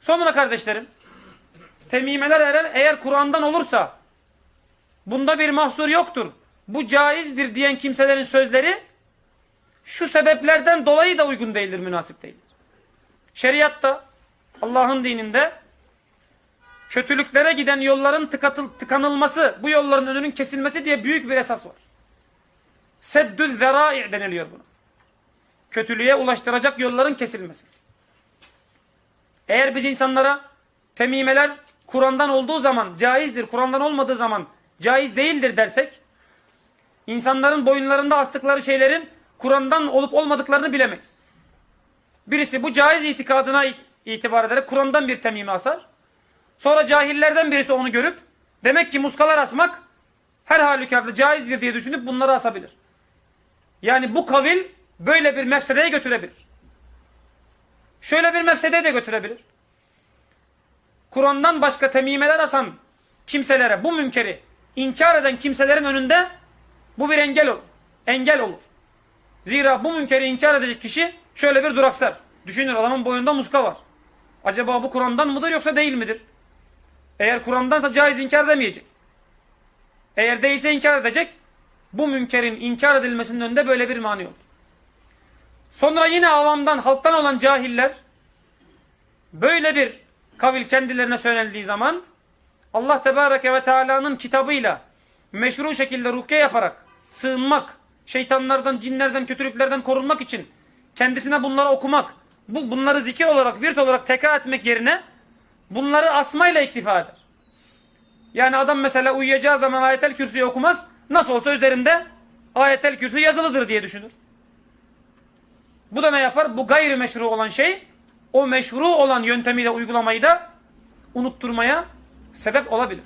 Sonra kardeşlerim, temimeler eğer, eğer Kur'an'dan olursa bunda bir mahsur yoktur. Bu caizdir diyen kimselerin sözleri şu sebeplerden dolayı da uygun değildir, münasip değildir. Şeriatta, Allah'ın dininde kötülüklere giden yolların tıkatıl, tıkanılması, bu yolların önünün kesilmesi diye büyük bir esas var. Seddül zera'i deniliyor buna. Kötülüğe ulaştıracak yolların kesilmesi. Eğer biz insanlara temimeler Kur'an'dan olduğu zaman caizdir, Kur'an'dan olmadığı zaman caiz değildir dersek, insanların boyunlarında astıkları şeylerin Kur'an'dan olup olmadıklarını bilemeyiz. Birisi bu caiz itikadına it- itibar ederek Kur'an'dan bir temime asar. Sonra cahillerden birisi onu görüp demek ki muskalar asmak her halükarda caizdir diye düşünüp bunları asabilir. Yani bu kavil böyle bir mefsedeye götürebilir. Şöyle bir mefsedeye de götürebilir. Kur'an'dan başka temimeler asan kimselere bu münkeri inkar eden kimselerin önünde bu bir engel olur. Engel olur. Zira bu münkeri inkar edecek kişi şöyle bir duraksar. Düşünür adamın boyunda muska var. Acaba bu Kur'an'dan mıdır yoksa değil midir? Eğer Kur'an'dansa caiz inkar edemeyecek. Eğer değilse inkar edecek. Bu münkerin inkar edilmesinin önünde böyle bir mani olur. Sonra yine avamdan, halktan olan cahiller böyle bir kavil kendilerine söylendiği zaman Allah Tebareke ve Teala'nın kitabıyla meşru şekilde rukiye yaparak sığınmak, şeytanlardan, cinlerden, kötülüklerden korunmak için kendisine bunları okumak, bu bunları zikir olarak, virt olarak tekrar etmek yerine bunları asmayla iktifa eder. Yani adam mesela uyuyacağı zaman ayetel kürsüyü okumaz, nasıl olsa üzerinde ayetel kürsü yazılıdır diye düşünür. Bu da ne yapar? Bu gayri meşru olan şey, o meşru olan yöntemiyle uygulamayı da unutturmaya sebep olabilir.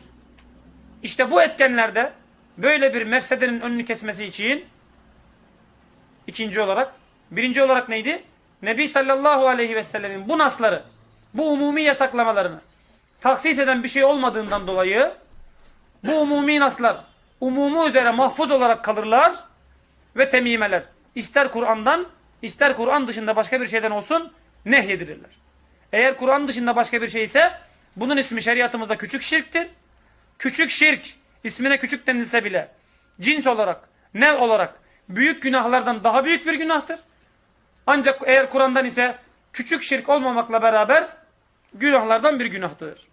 İşte bu etkenlerde böyle bir mefsedenin önünü kesmesi için ikinci olarak, birinci olarak neydi? Nebi sallallahu aleyhi ve sellemin bu nasları, bu umumi yasaklamalarını taksis eden bir şey olmadığından dolayı bu umumi naslar umumu üzere mahfuz olarak kalırlar ve temimeler ister Kur'an'dan ister Kur'an dışında başka bir şeyden olsun nehyedilirler. Eğer Kur'an dışında başka bir şey ise bunun ismi şeriatımızda küçük şirktir. Küçük şirk ismine küçük denilse bile cins olarak, nev olarak büyük günahlardan daha büyük bir günahtır. Ancak eğer Kur'an'dan ise küçük şirk olmamakla beraber günahlardan bir günahtır.